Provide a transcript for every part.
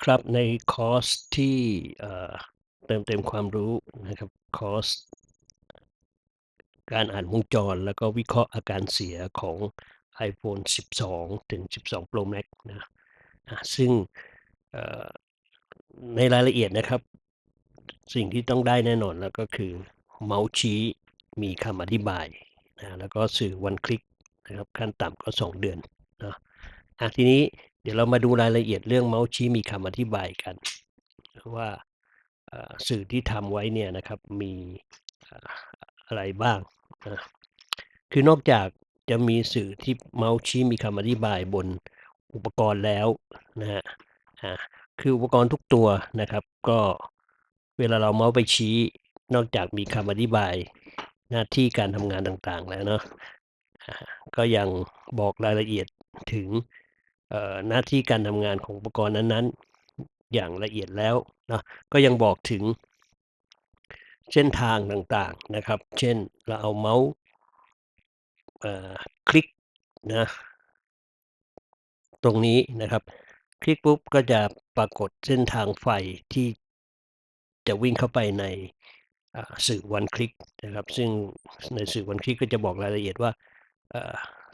ครับ ในคอร์สที่ เอ่อ เติมเต็มความรู้นะครับ คอร์ส การอ่านวงจร แล้วก็วิเคราะห์อาการเสียของ iPhone 12 ถึง 12 Pro Max นะ อ่า ซึ่ง เอ่อ ในรายละเอียดนะครับ สิ่งที่ต้องได้แน่นอนแล้วก็คือเมาส์ชี้มีคำอธิบายนะ แล้วก็สื่อ One Click นะครับ ขั้นต่ำก็ 2 เดือนเนาะ อ่า ทีนี้ เดี๋ยวเรามาดูรายละเอียดเรื่องเมาส์ชี้มีคำอธิบายกันว่าสื่อที่ทำไว้เนี่ยนะครับมีอะไรบ้างนะคือนอกจากจะมีสื่อที่เมาส์ชี้มีคำอธิบายบนอุปกรณ์แล้วนะครับอ่าคืออุปกรณ์ทุกตัวนะครับ ก็เวลาเราเมาส์ไปชี้นอกจากมีคำอธิบายหน้าที่การทำงานต่างๆแล้วเนาะก็ยังบอกรายละเอียดถึง เอ่อหน้าที่การทำงานของอุปกรณ์นั้นๆ อย่างละเอียดแล้วนะก็ยังบอกถึงเส้นทางต่างๆนะครับ เช่นเราเอาเมาส์คลิกนะตรงนี้นะครับ คลิกปุ๊บก็จะปรากฏเส้นทางไฟที่จะวิ่งเข้าไปในสื่อ One Click นะครับ ซึ่งในสื่อ One Click ก็จะบอกรายละเอียดว่า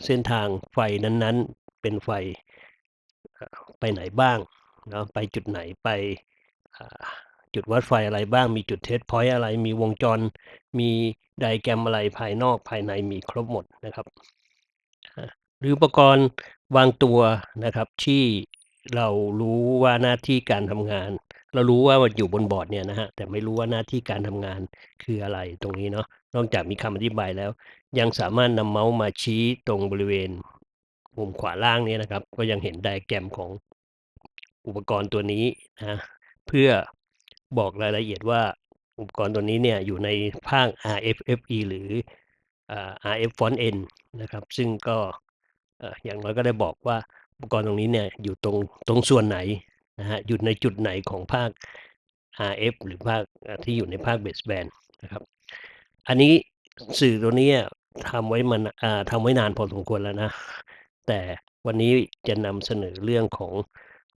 เส้นทางไฟนั้นๆ เป็นไฟ ไปไหนบ้างเนาะไปจุดไหนไปจุดวัดไฟอะไรบ้างมีจุด Test Point อะไร มีวงจร มี diagram อะไรภายนอกภายในมีครบหมดนะครับ หรืออุปกรณ์บางตัวนะครับที่เรารู้ว่าหน้าที่การทำงาน เรารู้ว่ามันอยู่บนบอร์ดเนี่ยนะครับแต่ไม่รู้ว่าหน้าที่การทำงานคืออะไรตรงนี้เนาะนอกจากมีคำอธิบายแล้ว ยังสามารถนำเมาส์มาชี้ตรงบริเวณ มุมขวาล่างนี้นะครับ ก็ยังเห็น diagram ของอุปกรณ์ตัวนี้นะเพื่อบอกรายละเอียดว่าอุปกรณ์ตัวนี้เนี่ยอยู่ในภาค RFFE หรือ RF font n นะครับ ซึ่งก็อย่างน้อยก็ได้บอกว่าอุปกรณ์ตรงนี้เนี่ยอยู่ตรงตรงส่วนไหนนะครับอยู่ในจุดไหนของภาค RF หรือภาคที่อยู่ในภาค Baseband นะครับ อันนี้สื่อตัวนี้ทำไว้มานทำไว้นานพอสมควรแล้วนะ แต่วันนี้จะนำเสนอเรื่องของ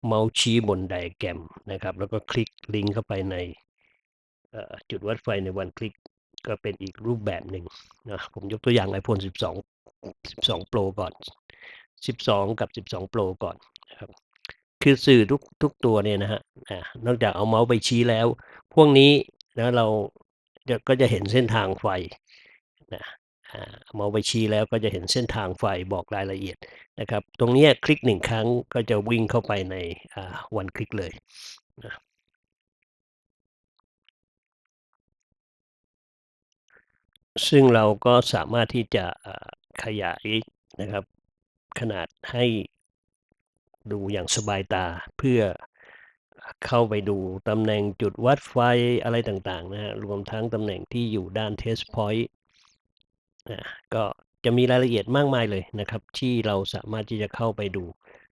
เมาส์ชี้บน diagram นะครับ แล้วก็คลิกลิงก์เข้าไปในจุดวัดไฟใน One Click ก็เป็นอีกรูปแบบหนึ่งนะผมยกตัวอย่าง iPhone 12 12 Pro ก่อน 12 กับ 12 Pro ก่อนนะครับคือสื่อทุกทุกตัวเนี่ยนะครับอ่านอกจากเอาเมาส์ไปชี้แล้ว พวกนี้นะเราก็จะเห็นเส้นทางไฟนะ อ่าเอาเมาส์ไปชี้แล้วก็จะเห็นเส้นทางไฟบอกรายละเอียดนะครับ ตรงนี้คลิก1ครั้งก็จะวิ่งเข้าไปในอ่า One Click เลยนะซึ่งเราก็สามารถที่จะขยายนะครับ ขนาดให้ดูอย่างสบายตาเพื่อเข้าไปดูตำแหน่งจุดวัดไฟอะไรต่างๆนะครับรวมทั้งตำแหน่งที่อยู่ด้าน Test Point อ่า ก็จะมีรายละเอียดมากมายเลยนะครับ ที่เราสามารถที่จะเข้าไปดู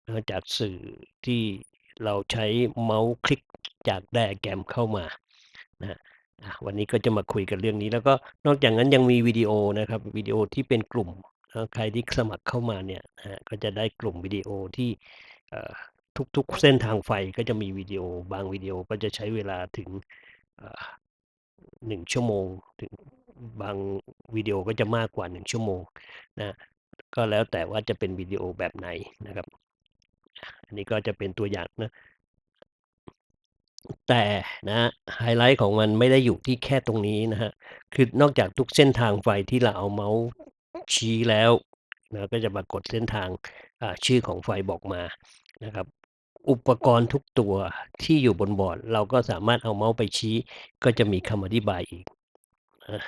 นะจากสื่อที่เราใช้เมาส์คลิกจาก diagram เข้ามานะครับ อ่า วันนี้ก็จะมาคุยกันเรื่องนี้ แล้วก็นอกจากนั้นยังมีวิดีโอนะครับ วิดีโอที่เป็นกลุ่มนะใครที่สมัครเข้ามาเนี่ยนะครับ ก็จะได้กลุ่มวิดีโอที่ เอ่อ ทุก ๆ เส้นทางไฟก็จะมีวิดีโอ บางวิดีโอก็จะใช้เวลาถึงอ่า1ชั่วโมง ถึง บางวิดีโอก็จะมากกว่า 1 ชั่วโมงนะ ก็แล้วแต่ว่าจะเป็นวิดีโอแบบไหนนะครับ อันนี้ก็จะเป็นตัวอย่างนะ แต่นะไฮไลต์ของมันไม่ได้อยู่ที่แค่ตรงนี้นะครับคือนอกจากทุกเส้นทางไฟที่เราเอาเมาส์ชี้แล้วนะก็จะปรากฏเส้นทางชื่อของไฟบอกมานะครับอุปกรณ์ทุกตัวที่อยู่บนบอร์ด เราก็สามารถเอาเมาส์ไปชี้ ก็จะมีคำอธิบายอีกนะ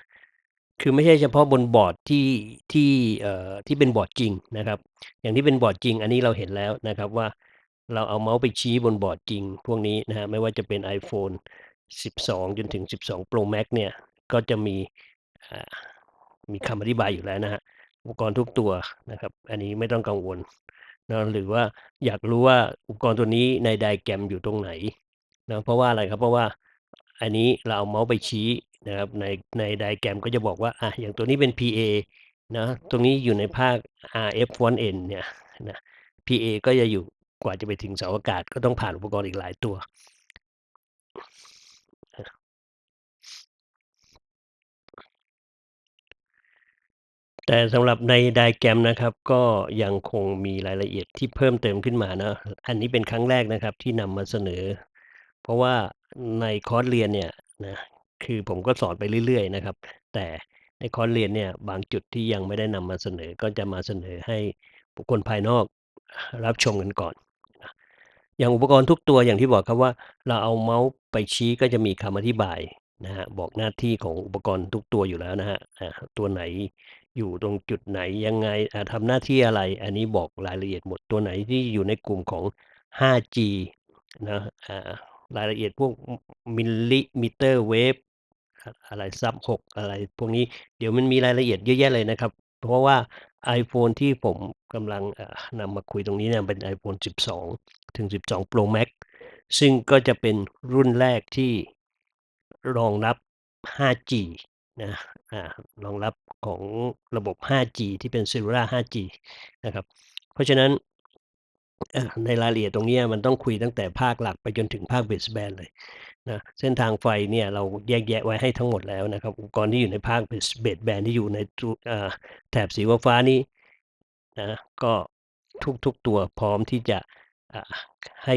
คือไม่ใช่เฉพาะบนบอร์ดที่ ที่ เอ่อ ที่เป็นบอร์ดจริงนะครับ อย่างที่เป็นบอร์ดจริง อันนี้เราเห็นแล้วนะครับว่า เราเอาเมาส์ไปชี้บนบอร์ดจริง พวกนี้นะครับ ไม่ว่าจะเป็น iPhone 12 จนถึง 12 Pro Max เนี่ย ก็จะมี อ่า มีคำอธิบายอยู่แล้วนะครับ อุปกรณ์ทุกตัวนะครับ อันนี้ไม่ต้องกังวลเนาะ หรือว่าอยากรู้ว่าอุปกรณ์ตัวนี้ใน diagram อยู่ตรงไหนเนาะ เพราะว่าอะไรครับ เพราะว่าอันนี้เราเอาเมาส์ไปชี้ นะครับในใน diagram ก็จะบอกว่าอะอย่างตัวนี้เป็น PA เนาะตรงนี้อยู่ในภาค RF Front End เนี่ยนะ PA ก็จะอยู่กว่าจะไปถึงเสาอากาศก็ต้องผ่านอุปกรณ์อีกหลายตัว แต่สำหรับใน diagram นะครับ ก็ยังคงมีรายละเอียดที่เพิ่มเติมขึ้นมาเนาะอันนี้เป็นครั้งแรกนะครับที่นำมาเสนอ เพราะว่าในคอร์สเรียนเนี่ยนะ คือผมก็สอนไปเรื่อย ๆ นะครับ แต่ในคอร์สเรียนเนี่ยบางจุดที่ยังไม่ได้นำมาเสนอ ก็จะมาเสนอให้บุคคลภายนอก รับชมกันก่อน อย่างอุปกรณ์ทุกตัวอย่างที่บอกครับว่า เราเอาเมาส์ไปชี้ก็จะมีคำอธิบายนะครับ บอกหน้าที่ของอุปกรณ์ทุกตัวอยู่แล้วนะครับ อ่า ตัวไหนอยู่ตรงจุดไหน ยังไง อ่า ทำหน้าที่อะไร อันนี้บอกรายละเอียดหมด ตัวไหนที่อยู่ในกลุ่มของ 5G นะ อ่า รายละเอียดพวกม millimeter wave อ อะไร sub-6 อะไรพวกนี้ เดี๋ยวมันมีรายละเอียดเยอะแยะเลยนะครับ เพราะว่า iPhone ที่ผมกำลัง อ่า นำมาคุยตรงนี้เนี่ย เป็น iPhone 12 ถึง 12 Pro Max ซึ่งก็จะเป็นรุ่นแรกที่ รองรับ 5G นะ อ่า รองรับของระบบ 5G ที่เป็น cellular 5G นะครับ เพราะฉะนั้น อ่า ในรายละเอียดตรงเนี้ยมันต้องคุยตั้งแต่ภาคหลักไปจนถึงภาค baseband เลยนะ เส้นทางไฟเนี่ยเราแยกแยะไว้ให้ทั้งหมดแล้วนะครับ อุปกรณ์ที่อยู่ในภาค base baseband ที่อยู่ในตูอ่า แถบสีฟ้า ๆ นี้นะ ก็ทุก ๆ ตัวพร้อมที่จะ อ่า ให้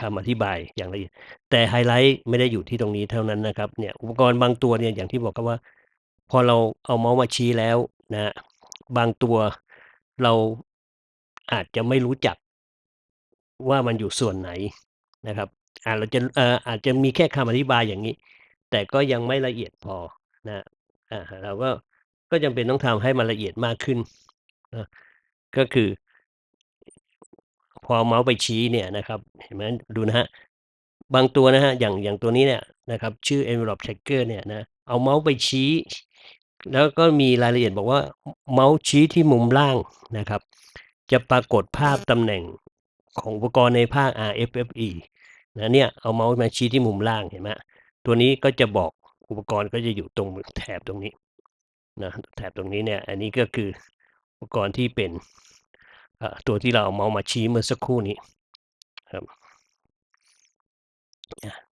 คำอธิบายอย่างละเอียด แต่ไฮไลต์ไม่ได้อยู่ที่ตรงนี้เท่านั้นนะครับ เนี่ย อุปกรณ์บางตัวเนี่ย อย่างที่บอกครับว่า พอเราเอาเมาส์มาชี้แล้วนะครับ บางตัวเราอาจจะไม่รู้จัก ว่ามันอยู่ส่วนไหนนะครับอาเราจะเอ่ออาจจะมีแค่คำอธิบายอย่างงี้ แต่ก็ยังไม่ละเอียดพอนะครับอ่าเราก็ก็จำเป็นต้องทำให้มันละเอียดมากขึ้นนะก็คือ พอเมาส์ไปชี้เนี่ยนะครับเห็นไหมดูนะครับางตัวนะครับอย่างอย่างตัวนี้เนี่ยนะครับชื่อ envelope tracker เนี่ยนะเอาเมาส์ไปชี้ แล้วก็มีรายละเอียดบอกว่าเมาส์ชี้ที่มุมล่างนะครับ จะปรากฏภาพตำแหน่ง ของอุปกรณ์ในภาค RFFE นะเนี่ยเอาเมาส์มาชี้ที่มุมล่างเห็นไหมตัวนี้ก็จะบอกอุปกรณ์ก็จะอยู่ตรงแถบตรงนี้นะแถบตรงนี้เนี่ยอันนี้ก็คืออุปกรณ์ที่เป็นตัวที่เราเอาเมาส์มาชี้เมื่อสักครู่นี้ครับ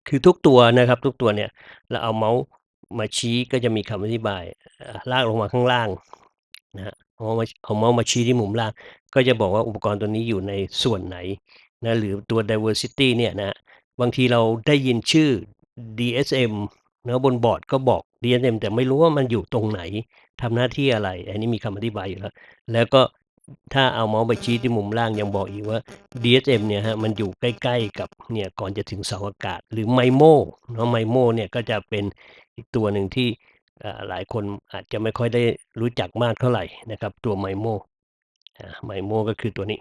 คือทุกตัวนะครับทุกตัวเนี่ยเราเอาเมาส์มาชี้ก็จะมีคำอธิบายลากลงมาข้างล่างนะค เอาเมาส์มเอาเมาส์มาชี้ที่มุมล่าง ก็จะบอกว่าอุปกรณ์ตัวนี้อยู่ในส่วนไหนนะ หรือตัว diversity เนี่ยนะครับ บางทีเราได้ยินชื่อ DSM เนาะบนบอร์ดก็บอก DSM แต่ไม่รู้ว่ามันอยู่ตรงไหน ทำหน้าที่อะไร อันนี้มีคำอธิบายอยู่แล้ว แล้วก็ ถ้าเอาเมาส์ไปชี้ที่มุมล่างยังบอกอีกว่า DSM เนี่ยครับ มันอยู่ใกล้ ๆ กับ เนี่ยก่อนจะถึงเสาอากาศ หรือ MIMO เนาะ MIMO เนี่ยก็จะเป็นอีกตัวหนึ่งที่ หลายคนอาจจะไม่ค่อยได้รู้จักมากเท่าไหร่นะครับ ตัว MIMO อา MIMO ก็คือตัวนี้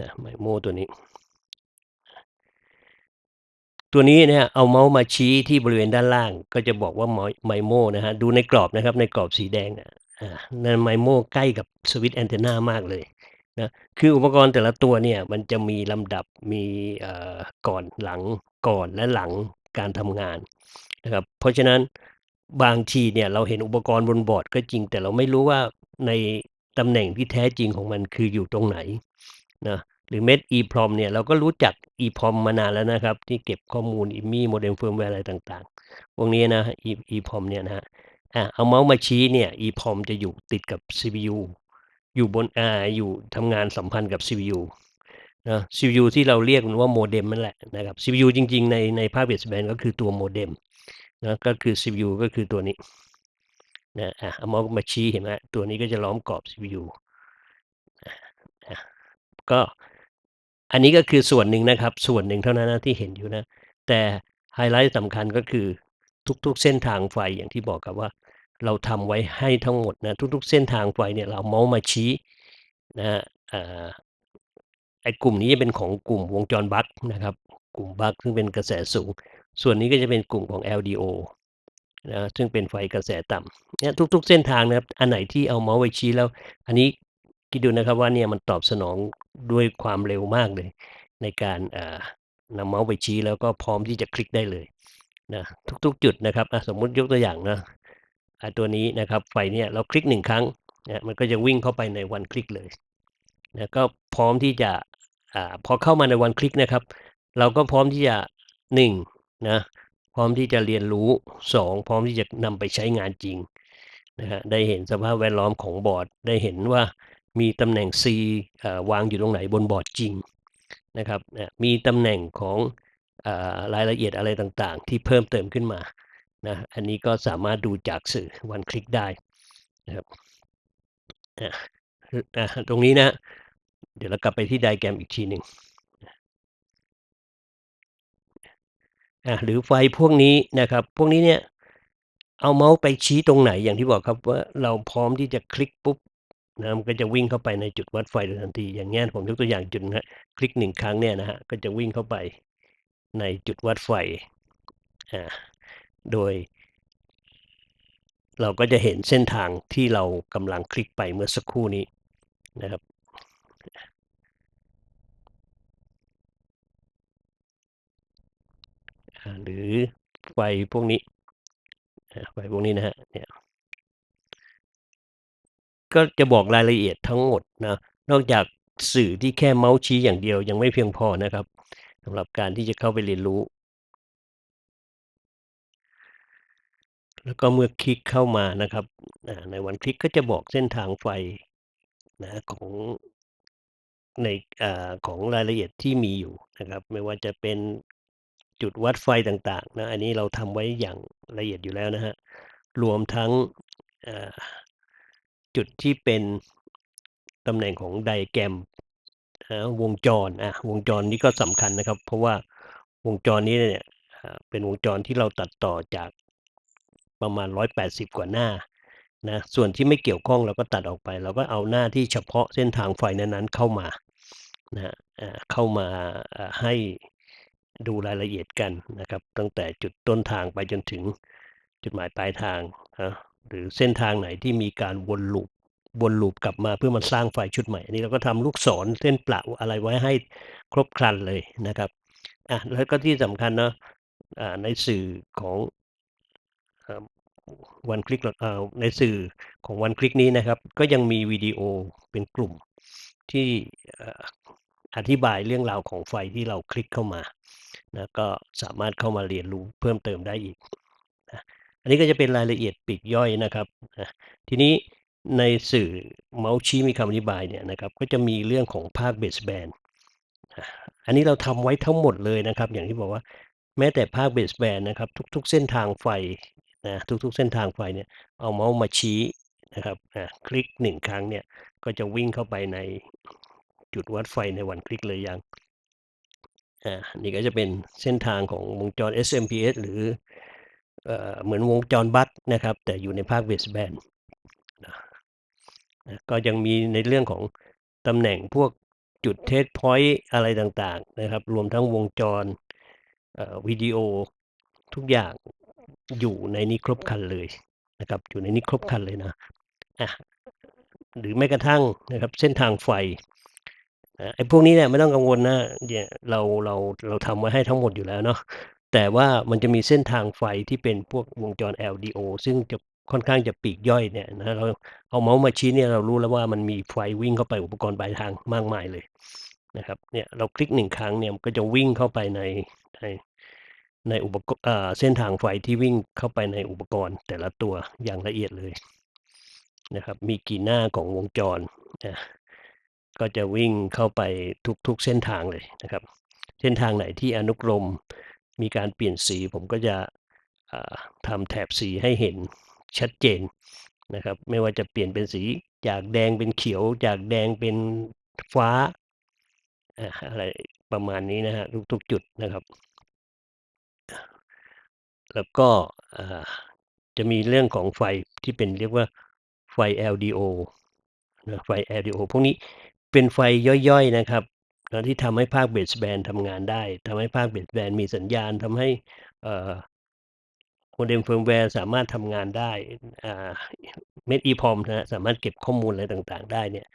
นะ MIMO ตัวนี้ ตัวนี้เนี่ยเอาเมาส์มาชี้ที่บริเวณด้านล่าง ก็จะบอกว่าไมอย MIMO นะครับดูในกรอบนะครับในกรอบสีแดงอะอ่านั่น MIMO ใกล้กับสวิตช์แอนเทนนามากเลยนะคืออุปกรณ์แต่ละตัวเนี่ยมันจะมีลำดับมีก่อนหลังก่อนและหลังการทำงานนะครับเพราะฉะนั้น บางทีเนี่ยเราเห็นอุปกรณ์บนบอร์ดก็จริง แต่เราไม่รู้ว่าในตำแหน่งที่แท้จริงของมันคืออยู่ตรงไหนนะหรือเม็ด EEPROM เนี่ยเราก็รู้จัก EEPROM มานานแล้วนะครับ ที่เก็บข้อมูล IMEI Modem Firmware อะไรต่างๆ พวกนี้นะ EEPROM เนี่ยนะครับอาเอาเมาส์มาชี้เนี่ย EEPROM จะอยู่ติดกับ CPU อยู่บนอ่าอยู่ทำงานสัมพันธ์กับ CPU นะ CPU ที่เราเรียกมันว่า Modem นั่นแหละนะครับ CPU จริงๆ ในในภาค baseband ก็คือตัว Modem นะก็คือ CPU ก็คือตัวนี้นะอาเอาเมาส์มาชี้เห็นไหมตัวนี้ก็จะล้อมกรอบ CPU อาอาก็อันนี้ก็คือส่วนหนึ่งนะครับ ส่วนหนึ่งเท่านั้นนะที่เห็นอยู่นะ แต่ไฮไลต์สำคัญก็คือทุกๆเส้นทางไฟอย่างที่บอกครับว่า เราทำไว้ให้ทั้งหมดนะทุกๆ เส้นทางไฟเนี่ยเราเมาส์มาชี้นะไอ้กลุ่มนี้จะเป็นของกลุ่มวงจรบักนะครับ กลุ่มบักซึ่งเป็นกระแสสูง ส่วนนี้ก็จะเป็นกลุ่มของ LDO นะซึ่งเป็นไฟกระแสต่ำเนี่ยทุก ๆ เส้นทางนะครับอันไหนที่เอาเมาส์ไปชี้แล้ว อันนี้คิดดูนะครับว่าเนี่ยมันตอบสนองด้วยความเร็วมากเลย ในการอ่านำเมาส์ไปชี้แล้วก็พร้อมที่จะคลิกได้เลยนะทุกๆ จุดนะครับสมมุติยกตัวอย่างนะอ่าตัวนี้นะครับไฟเนี่ยเราคลิก1ครั้งนะมันก็จะวิ่งเข้าไปใน one click เลยนะก็พร้อมที่จะอพอเข้ามาในวันคลิกนะครับ เราก็พร้อมที่จะ 1 นะ พร้อมที่จะเรียนรู้ 2 พร้อมที่จะนำไปใช้งานจริงนะครับ ได้เห็นสภาพแวดล้อมของบอร์ด ได้เห็นว่ามีตำแหน่ง C อ่า วางอยู่ตรงไหนบนบอร์ดจริงนะครับมีตำแหน่งของอรายละเอียดอะไรต่าง ๆ ที่เพิ่มเติมขึ้นมานะ อันนี้ก็สามารถดูจากสื่อวันคลิกได้นะครับตรงนี้นะเดี๋ยวเรากลับไปที่ไดแกรมอีกทีหนึ่ง หรือไฟพวกนี้นะครับ พวกนี้เนี่ย เอาเมาส์ไปชี้ตรงไหนอย่างที่บอกครับว่าเราพร้อมที่จะคลิกปุ๊บนะมันก็จะวิ่งเข้าไปในจุดวัดไฟโดยทันที อย่างเงี้ยผมยกตัวอย่างจุดนะคลิกหนึ่งครั้งเนี่ยนะฮะก็จะวิ่งเข้าไปในจุดวัดไฟอ่าโดย เราก็จะเห็นเส้นทางที่เรากำลังคลิกไปเมื่อสักครู่นี้นะครับ หรือไฟพวกนี้ไฟพวกนี้นะฮะเนี่ยก็จะบอกรายละเอียดทั้งหมดนะนอกจากสื่อที่แค่เมาส์ชี้อย่างเดียวยังไม่เพียงพอนะครับสำหรับการที่จะเข้าไปเรียนรู้ แล้วก็เมื่อคลิกเข้ามานะครับ ในวันคลิกก็จะบอกเส้นทางไฟนะของในอของรายละเอียดที่มีอยู่นะครับ ไม่ว่าจะเป็น จุดวัดไฟต่างๆนะอันนี้เราทำไว้อย่างละเอียดอยู่แล้วนะฮะรวมทั้งจุดที่เป็นตำแหน่งของไดแกรมวงจรอะวงจรนี้ก็สำคัญนะครับ เพราะว่าวงจรนี้เนี่ยเป็นวงจรที่เราตัดต่อจากประมาณ 180 กว่าหน้านะส่วนที่ไม่เกี่ยวข้องเราก็ตัดออกไป เราก็เอาหน้าที่เฉพาะเส้นทางไฟนั้นๆเข้ามานะเข้ามาให้ ดูรายละเอียดกันนะครับ ตั้งแต่จุดต้นทางไปจนถึงจุดหมายปลายทางนะหรือเส้นทางไหนที่มีการวนลูปวนลูปกลับมาเพื่อมาสร้างไฟชุดใหม่ อันนี้เราก็ทำลูกศรเส้นประอะไรไว้ให้ครบครันเลยนะครับอะแล้วก็ที่สำคัญเนาะในสื่อของวันคลิกในสื่อของวันคลิกนี้นะครับ ก็ยังมีวิดีโอเป็นกลุ่มที่อธิบายเรื่องราวของไฟที่เราคลิกเข้ามา นะก็สามารถเข้ามาเรียนรู้เพิ่มเติมได้อีกนะอันนี้ก็จะเป็นรายละเอียดปีกย่อยนะครับนะทีนี้ในสื่อเมาส์ชี้มีคำอธิบายเนี่ยนะครับก็จะมีเรื่องของภาคเบสแบนอันนี้เราทำไว้ทั้งหมดเลยนะครับ อย่างที่บอกว่าแม้แต่ภาคเบสแบนนะครับ ทุก ๆ เส้นทางไฟนะทุกๆ เส้นทางไฟเนี่ยเอาเมาส์มาชี้นะครับคลิกหนึ่งครั้งเนี่ยก็จะวิ่งเข้าไปในจุดวัดไฟในวันคลิกเลยยัง อ่านี่ก็จะเป็นเส้นทางของวงจร SMPS หรือเอ่อเหมือนวงจรบัสนะครับ แต่อยู่ในภาคเบสแบนนะก็ยังมีในเรื่องของตำแหน่งพวกจุดเทสพอยต์อะไรต่างๆนะครับ รวมทั้งวงจรวิดีโอทุกอย่างอยู่ในนี้ครบคันเลยนะครับ อยู่ในนี้ครบคันเลยนะอะหรือแม้กระทั่งนะครับเส้นทางไฟ ไอ้พวกนี้เนี่ยไม่ต้องกังวลนะเนี่ยเราเราเราทำไว้ให้ทั้งหมดอยู่แล้วเนาะแต่ว่ามันจะมีเส้นทางไฟที่เป็นพวกวงจร LDO ซึ่งจะค่อนข้างจะปีกย่อยเนี่ยนะเราเอาเมาส์มาชี้เนี่ยเรารู้แล้วว่ามันมีไฟวิ่งเข้าไปอุปกรณ์ปลายทางมากมายเลยนะครับเนี่ยเราคลิกหนึ่งครั้งเนี่ยมันก็จะวิ่งเข้าไปในในในอุปกรณ์เส้นทางไฟที่วิ่งเข้าไปในอุปกรณ์ แต่ละตัวอย่างละเอียดเลยนะครับมีกี่หน้าของวงจรนะ ก็จะวิ่งเข้าไปทุกๆเส้นทางเลยนะครับ เส้นทางไหนที่อนุกรมมีการเปลี่ยนสีผมก็จะทำแถบสีให้เห็นชัดเจนนะครับ ไม่ว่าจะเปลี่ยนเป็นสีจากแดงเป็นเขียว จากแดงเป็นฟ้าอะไรประมาณนี้นะฮะทุกๆจุดนะครับ แล้วก็จะมีเรื่องของไฟที่เป็นเรียกว่าไฟ LDO นะไฟ LDO พวกนี้ เป็นไฟย่อย ๆ นะครับ ที่ทำให้ภาคเบสแบนทำงานได้ ทำให้ภาคเบสแบนมีสัญญาณ ทำให้โมเด็มเฟิร์มแวร์สามารถทำงานได้เม็ดอีพอมนะสามารถเก็บข้อมูลอะไรต่างๆ ได้เนี่ย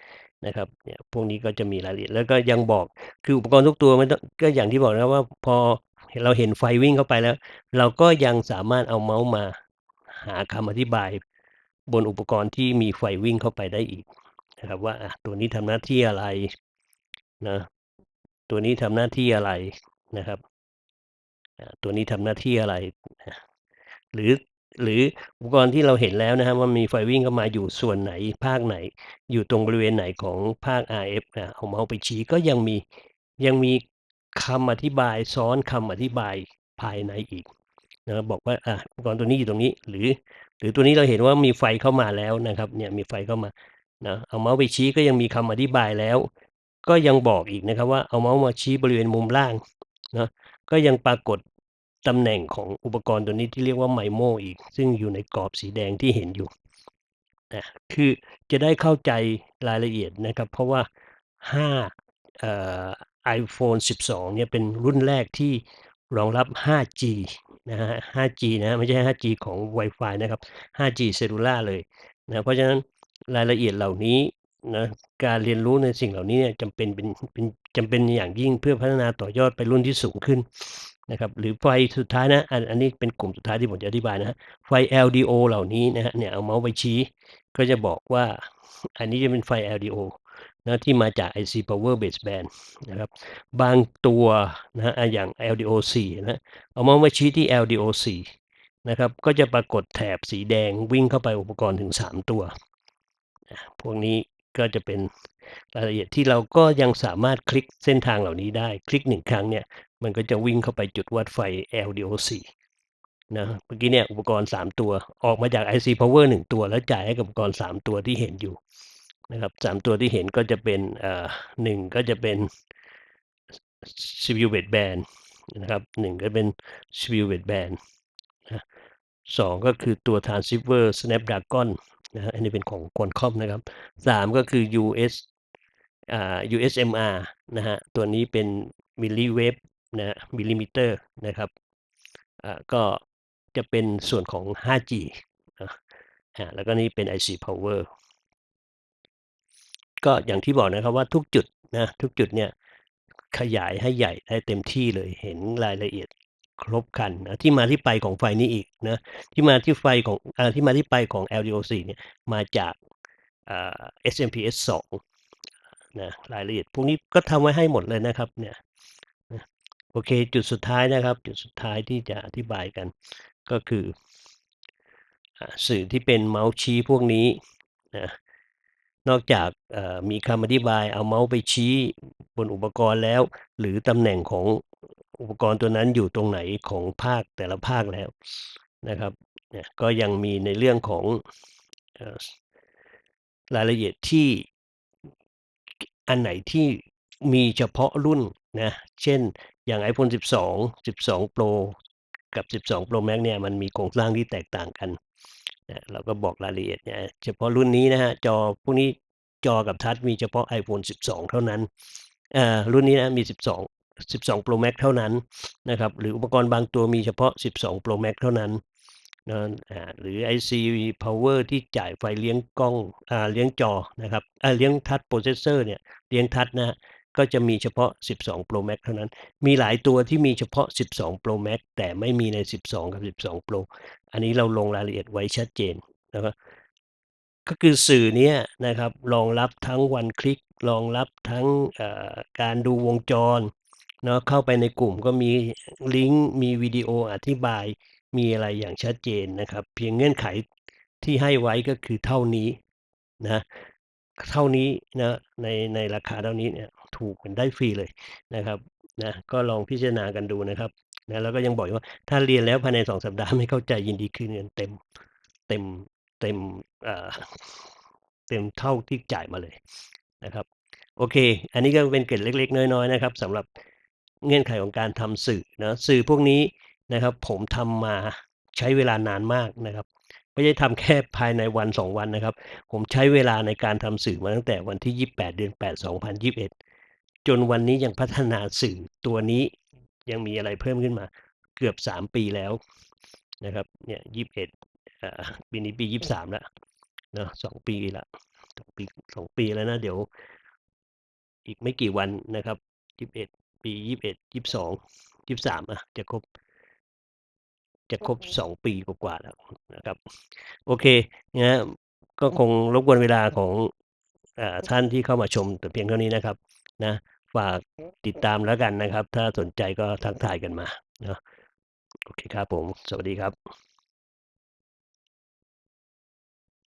นะครับเนี่ยพวกนี้ก็จะมีรายละเอียด แล้วก็ยังบอกคืออุปกรณ์ทุกตัวมันก็อย่างที่บอกนะว่าพอเราเห็นไฟวิ่งเข้าไปแล้ว เราก็ยังสามารถเอาเมาส์มาหาคำอธิบายบนอุปกรณ์ที่มีไฟวิ่งเข้าไปได้อีก นะครับว่าตัวนี้ทำหน้าที่อะไรนะตัวนี้ทำหน้าที่อะไรนะครับตัวนี้ทำหน้าที่อะไร หรือหรืออุปกรณ์ที่เราเห็นแล้วนะครับว่ามีไฟวิ่งเข้ามาอยู่ส่วนไหนภาคไหน อยู่ตรงบริเวณไหนของภาค RF อ่าเอาเมาส์ไปชี้ก็ยังมียังมีคำอธิบายซ้อนคำอธิบายภายในอีกนะบอกว่าอ่าอุปกรณ์ตัวนี้อยู่ตรงนี้ หรือ หรือตัวนี้เราเห็นว่ามีไฟเข้ามาแล้วนะครับเนี่ยมีไฟเข้ามา นะเอาเมาส์ไปชี้ก็ยังมีคำอธิบายแล้ว ก็ยังบอกอีกนะครับว่าเอาเมาส์มาชี้บริเวณมุมล่างนะก็ยังปรากฏตำแหน่งของอุปกรณ์ตัวนี้ที่เรียกว่าไมโมอีก ซึ่งอยู่ในกรอบสีแดงที่เห็นอยู่นะคือจะได้เข้าใจรายละเอียดนะครับ เพราะว่า5เอ่อ iPhone 12 เนี่ยเป็นรุ่นแรกที่รองรับ 5G นะครับ 5G นะไม่ใช่ 5G ของ Wi-Fi นะครับ 5G เซลูล่าเลยนะเพราะฉะนั้น รายละเอียดเหล่านี้นะการเรียนรู้ในสิ่งเหล่านี้เนี่ยจำเป็นเป็นเป็นจำเป็นอย่างยิ่งเพื่อพัฒนาต่อยอดไปรุ่นที่สูงขึ้นนะครับหรือไฟสุดท้ายนะอันอันนี้เป็นกลุ่มสุดท้ายที่ผมจะอธิบายนะไฟ LDO เหล่านี้นะครับเนี่ยเอาเมาส์ไปชี้ ก็จะบอกว่าอันนี้จะเป็นไฟ LDO นะที่มาจาก IC Power Baseband นะครับบางตัวนะฮะอย่าง LDO 4นะเอาเมาส์มาชี้ที่ LDO 4นะครับก็จะปรากฏแถบสีแดงวิ่งเข้าไปอุปกรณ์ถึง 3 ตัว พวกนี้ก็จะเป็นรายละเอียดที่เราก็ยังสามารถคลิกเส้นทางเหล่านี้ได้ คลิกหนึ่งครั้งเนี่ย มันก็จะวิ่งเข้าไปจุดวัดไฟ LDO 4นะเมื่อกี้เนี่ยอุปกรณ์ 3 ตัวออกมาจาก IC Power 1 ตัว แล้วจ่ายให้กับอุปกรณ์ 3 ตัวที่เห็นอยู่นะครับ3ตัวที่เห็นก็จะเป็นเอ่อหนึ่งก็จะเป็น CPU Baseband นะครับหนึ่งก็เป็น CPU Baseband นะสองก็คือตัว Transceiver Snapdragon นะฮะอันนี้เป็นของ Qualcomm นะครับสามก็คือ US อ่า USMR นะฮะ ตัวนี้เป็น Milliwave นะฮะ Millimeter นะครับ อ่า ก็จะเป็นส่วนของ 5G นะอ่าแล้วก็นี่เป็น IC Power ก็อย่างที่บอกนะครับว่าทุกจุดนะทุกจุดเนี่ยขยายให้ใหญ่ได้เต็มที่เลยเห็นรายละเอียด ครบคันนะที่มาที่ไปของไฟนี้อีกนะที่มาที่ไฟของอที่มาที่ไปของ LDO4 เนี่ยมาจากอ่า SMPS 2นะรายละเอียดพวกนี้ก็ทำไว้ให้หมดเลยนะครับเนี่ยโอเคจุดสุดท้ายนะครับ จุดสุดท้ายที่จะอธิบายกันก็คืออสื่อที่เป็นเมาส์ชี้พวกนี้นะนอกจากมีคำอธิบายเอาเมาส์ไปชี้บนอุปกรณ์แล้ว หรือตำแหน่งของ อุปกรณ์ตัวนั้นอยู่ตรงไหนของภาคแต่ละภาคแล้วนะครับเนี่ยก็ยังมีในเรื่องของรายละเอียดที่อันไหนที่มีเฉพาะรุ่นนะ เช่นอย่าง iPhone 12 12 Pro กับ 12 Pro Max เนี่ยมันมีโครงสร้างที่แตกต่างกันนะเราก็บอกรายละเอียดเนี่ยเฉพาะรุ่นนี้นะฮะจอพวกนี้จอกับทัชมีเฉพาะ iPhone 12 เท่านั้นอ่ารุ่นนี้นะมี 12 12 Pro Max เท่านั้นนะครับหรืออุปกรณ์บางตัวมีเฉพาะ 12 Pro Max เท่านั้นนะอ่าหรือ IC Power ที่จ่ายไฟเลี้ยงกล้องอเลี้ยงจอนะครับเลี้ยงทัชโปรเซสเซอร์เนี่ยเลี้ยงทัชนะก็จะมีเฉพาะ 12 Pro Max เท่านั้น มีหลายตัวที่มีเฉพาะ 12 Pro Max แต่ไม่มีใน 12 กับ 12 Pro อันนี้เราลงรายละเอียดไว้ชัดเจนนะครับก็คือสื่อเนี้ยนะครับรองรับทั้ง One Click รองรับทั้งการดูวงจร เนาะเข้าไปในกลุ่มก็มีลิงก์มีวิดีโออธิบายมีอะไรอย่างชัดเจนนะครับ เพียงเงื่อนไขที่ให้ไว้ก็คือเท่านี้นะเท่านี้นะในในราคาเท่านี้เนี่ยถูกกันได้ฟรีเลยนะครับนะก็ลองพิจารณากันดูนะครับนะแล้วก็ยังบอกว่าถ้าเรียนแล้วภายใน2สัปดาห์ไม่เข้าใจยินดีคืนเงินเต็มเต็มเต็มเอ่อเต็มเท่าที่จ่ายมาเลยนะครับ โอเค อันนี้ก็เป็นเกร็ดเล็ก ๆ น้อยๆนะครับสำหรับ เงื่อนไขของการทำสื่อนะสื่อพวกนี้นะครับ ผมทำมาใช้เวลานานมากนะครับไม่ใช่ทำแค่ภายในวัน 2 วันนะครับ ผมใช้เวลาในการทำสื่อมาตั้งแต่วันที่ 28 เดือน 8 2021 จนวันนี้ยังพัฒนาสื่อตัวนี้ยังมีอะไรเพิ่มขึ้นมาเกือบ 3 ปีแล้วนะครับเนี่ย21อ่าปีนี้ปี 23 แล้วเนาะ2ปีละ2ปี2ปีแล้วนะ เดี๋ยว อีกไม่กี่วันนะครับ 21 ปี21 22 23อะจะครบ จะครบ2ปีกว่าๆแล้วนะครับ โอเคนะก็คงรบกวนเวลาของอ่าท่านที่เข้ามาชมแต่เพียงเท่านี้นะครับ นะฝากติดตามแล้วกันนะครับ ถ้าสนใจก็ทักทายกันมาเนาะโอเคครับผม สวัสดีครับ